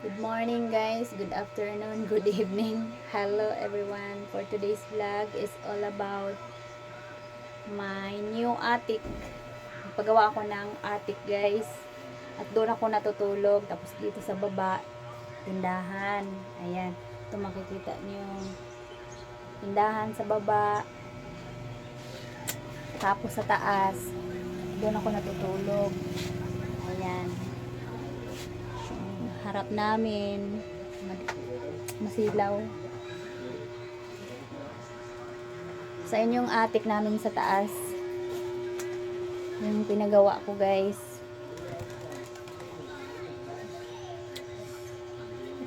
Good morning guys, good afternoon, good evening. Hello everyone. For today's vlog is all about my new attic. Pagawa ako ng attic guys. At doon ako natutulog. Tapos dito sa baba, tindahan. Ayan. Ito makikita niyo. Tindahan sa baba. Tapos sa taas, doon ako natutulog. Ayan harap namin masilaw. Sa inyong attic namin sa taas. Yung pinagawa ko guys.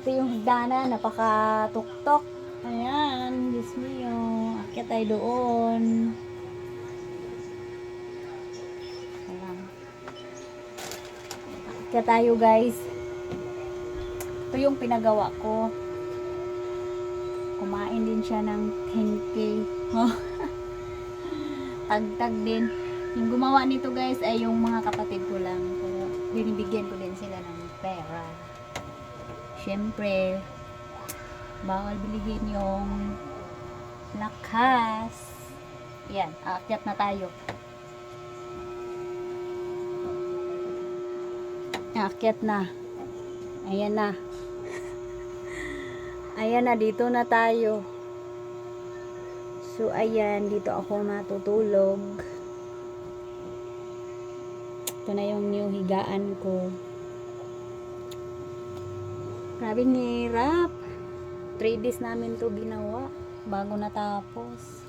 Ito yung hagdanan napaka tuktok ayan Diyos mio akyat tayo doon. Ayan. Tayo guys ito yung pinagawa ko. Kumain din siya ng 10k. Oh. Tagtag din. Yung gumawa nito guys ay yung mga kapatid ko lang. Pero binibigyan ko din sila ng pera. Siyempre, bawal bilihin yung lakas. Yan, aakyat na tayo. Aakyat na. Ayan na. Ayan na, dito na tayo. So, ayan, dito ako natutulog. Ito na yung new higaan ko. Grabe hirap. 3 days namin to ginawa bago natapos.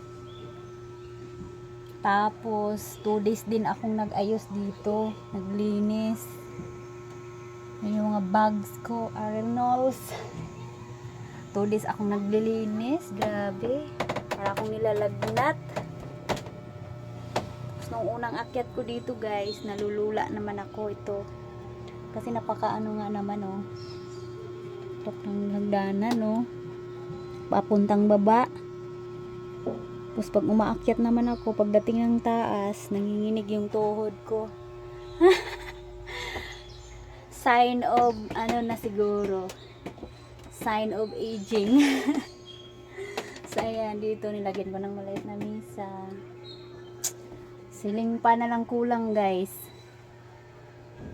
Tapos, 2 days din akong nag-ayos dito. Naglinis. Yung mga bags ko, Arnolds. 2 days akong naglilinis. Grabe. Para akong nilalagnat. Tapos nung unang akyat ko dito guys, nalulula naman ako ito. Kasi napakaano nga naman oh. Top ng hagdanan no. Papuntang baba. Tapos pag umaakyat naman ako, pagdating ng taas, nanginginig yung tuhod ko. Sign of ano na siguro sign of aging. So ayan dito nilagyan ko ng maliit na misa. Siling pa na lang kulang guys.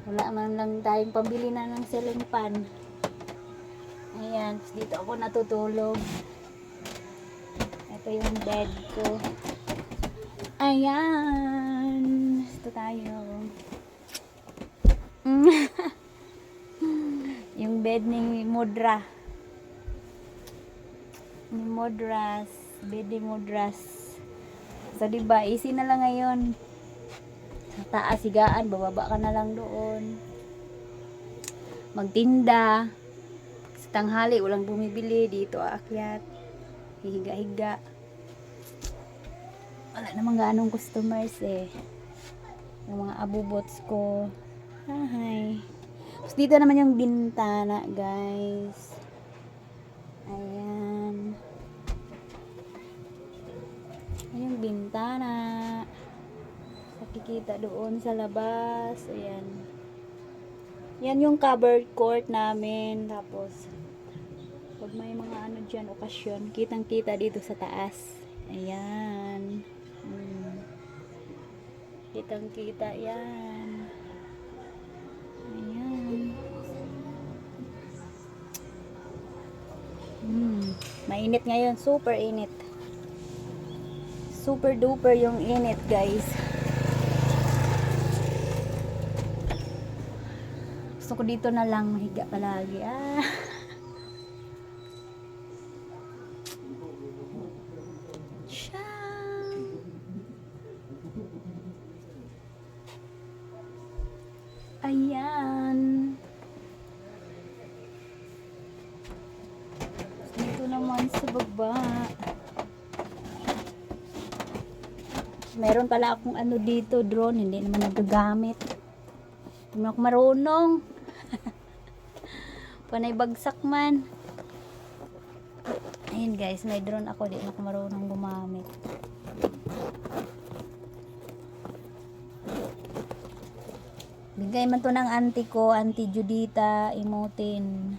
Wala man lang tayong pambili na ng siling pan. Ayan dito ako natutulog. Ito yung bed ko. Ayan ito tayo. Yung bed ni Mudra ni Mudras bed ni Mudras so diba easy na lang ngayon. Sa taas higaan bababa ka na lang doon. Magtinda. Sa tanghali walang bumibili. Dito aakyat. Hihiga-higa. Wala namang ganong customers eh. Yung mga abubots ko. Hi. Tapos dito naman yung bintana, guys. Ayan. Ayan yung bintana. Nakikita doon sa labas. Ayan. Yan yung covered court namin. Tapos, pag may mga ano dyan, okasyon, kitang kita dito sa taas. Ayan. Hmm. Kitang kita yan. Ayan. Hmm. Mainit ngayon. Super init. Super duper yung init, guys. Gusto ko dito na lang mahiga palagi. Ah. Meron pala akong ano dito, drone. Hindi naman nagagamit. Hindi ako marunong. Panay bagsak man. Ayun guys, may drone ako. Hindi ako marunong gumamit. Bigay man to ng auntie ko, auntie Judita Imotin.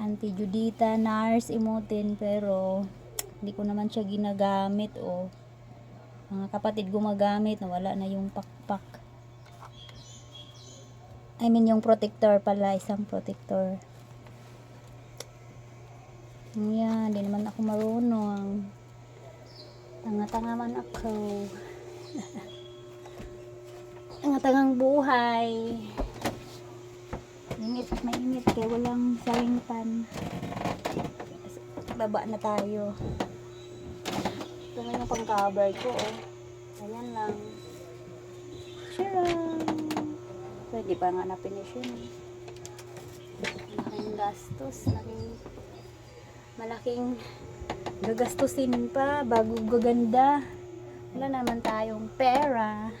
Auntie Judita Nars Imutin pero hindi ko naman siya ginagamit o mga kapatid gumagamit nawala na yung pakpak. I mean yung protector pala isang protector. Yan di naman ako marunong. Tanga-tanga man ako. Tanga-tangang buhay. Init at mainit kaya walang saling pan. Baba na tayo. Ito na yung pang-cover ko. Oh. Ayan lang. Charang! Pwede pa nga na-finish yun. eh. Malaking gastos. Malaking, malaking gagastusin pa bago gaganda. Wala naman tayong pera.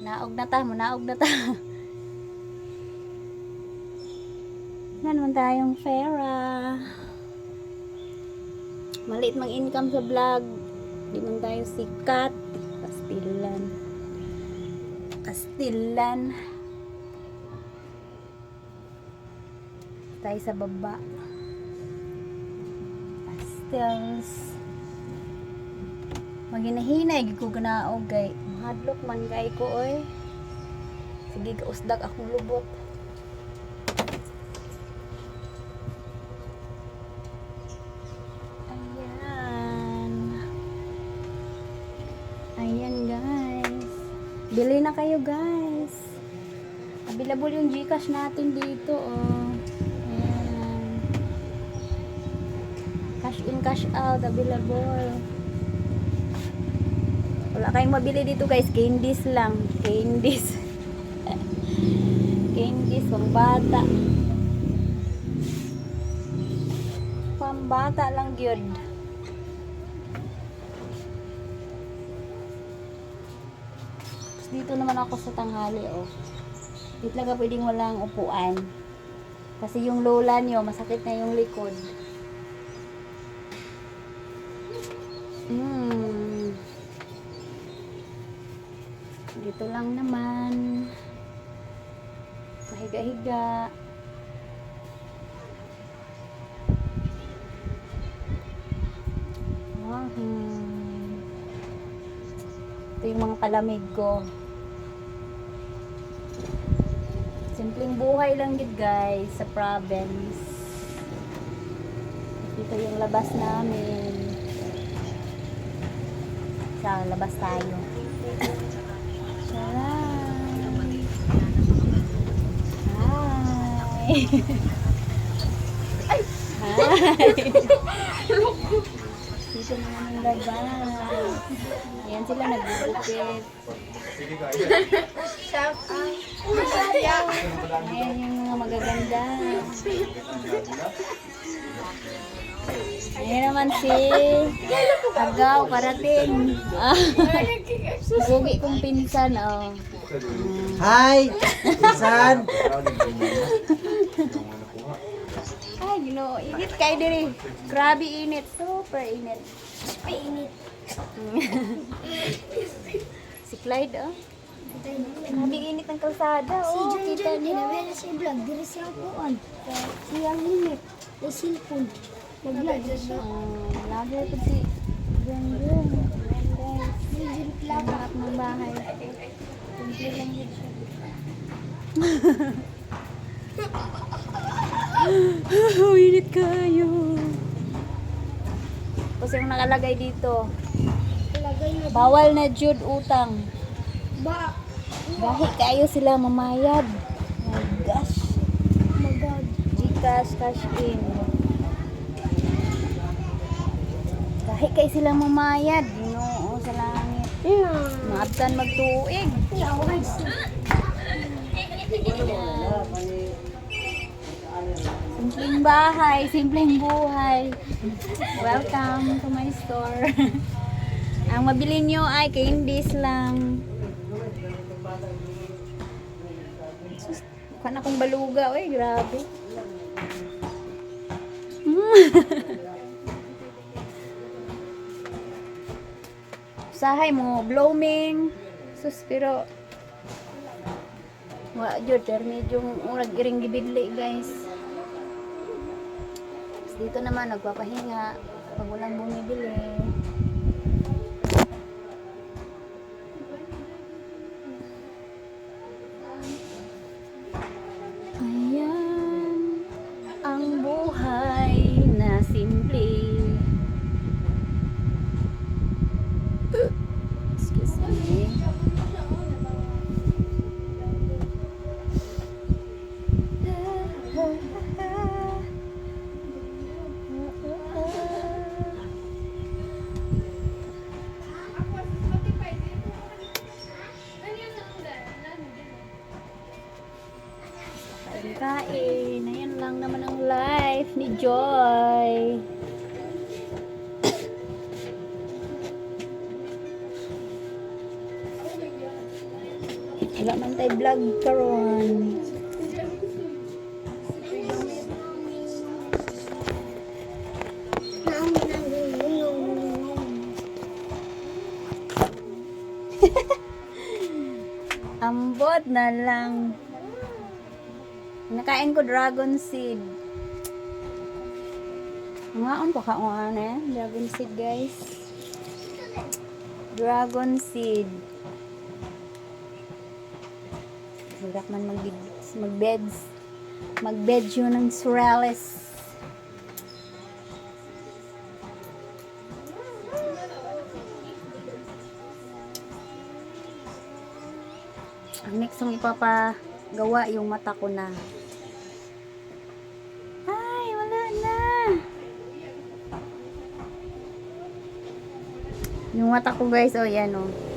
Naog na ta, naog na ta. Wala naman tayong pera. Maliit mang income sa vlog. Di man tayo sikat. Pastilan. Pastilan. Tayo sa baba. Pastils. Maginahinay, gid ko ganaog kay hadlok man kay ko oy. Sige kausdag akong lubot. Ayan. Ayan guys. Bili na kayo guys. Available yung Gcash natin dito oh. Ayan. Cash in, cash out. Available. Wala kayong mabili dito guys. Candies lang. Candies. Candies. Pang bata. Pambata lang yun. Dito naman ako sa tanghali, oh. Dito lang ka pwedeng walang upuan. Kasi yung lola nyo, masakit na yung likod. Hmm. Dito lang naman. Pahiga-higa. Ah, hmm. Ito yung mga kalamig ko. Simpleng buhay lang yun guys sa province. Dito yung labas namin. Sa labas tayo. Charan! Hi! Hi! Dito naman yung labas. Ayan sila nag-gupit. Ayan yung mga magaganda. Ayan naman si Agaw, Karating. Ah, Bugi kong pinsan, oh. Hi! San? Ay, you know, init kayo diri. Grabe init. Super init. Super init. Si Clyde, oh. Grabe init ng kalsada, oh. Kita niyo. Kinawala sa vlog, diri siya kuan. Siyang limit, sa cellphone. Nag-vlog siya. Oh, lagi ko si Gandun. Guys, Medyo reklamo. lahat ng bahay. Simple lang yun siya. Init kayo. Tapos yung nakalagay dito, bawal na jud utang. ba? Dahil kayo sila mamayad. My gosh. Magad. Gcash, cash in. Kahit kayo sila mamayad, ginoo sa langit. Na. Maabtan magtuig. Siya. Simpleng bahay, simpleng buhay. Welcome to my store. Ang mabili nyo ay candies lang. Sus, mukha na akong baluga. Uy, grabe. Sahay mo, blooming. Sus, pero wa jud ter medyo murag iring gibidli guys Dito naman, nagpapahinga. Pag walang bumibili. Wala man tayo vlog karon. Ambot na lang. Nakain ko dragon seed. Ngaon pa ka ano eh? Dragon seed guys. Dragon seed. Hulak man mag magbeds. Magbed yun ng Surrealis. Ang next kong ipapagawa yung mata ko na. Ay, wala na. Yung mata ko guys, oh yan oh.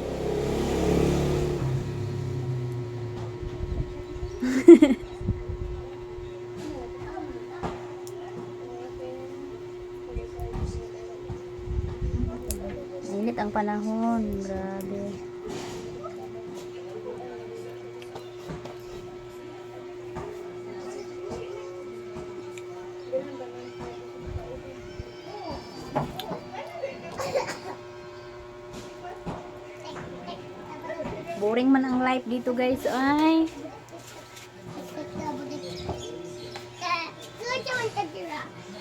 Boring man ang life dito guys. Ay,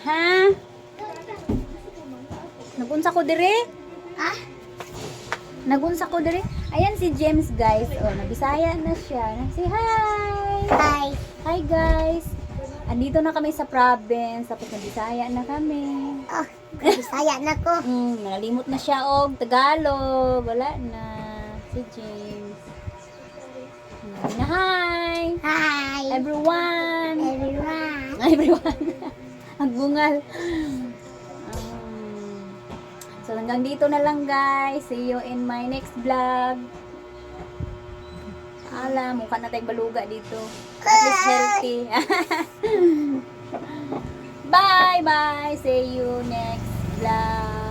ha? Nagunsa ko dire? Ah? Nagunsa ko dire? Ayan si James guys. Oh, nabisaya na siya. Si hi! Hi. Hi guys! Andito na kami sa province. Tapos nabisaya na kami. Oh, Bisaya na ko. Mm, nakalimot na siya og Tagalog. Wala na. Si James. Hi! Everyone! Everyone. Everyone. Ang bungal. Um, so hanggang dito na lang guys. See you in my next vlog. Alam, mukha na tayong baluga dito. At least healthy. bye bye. See you next vlog.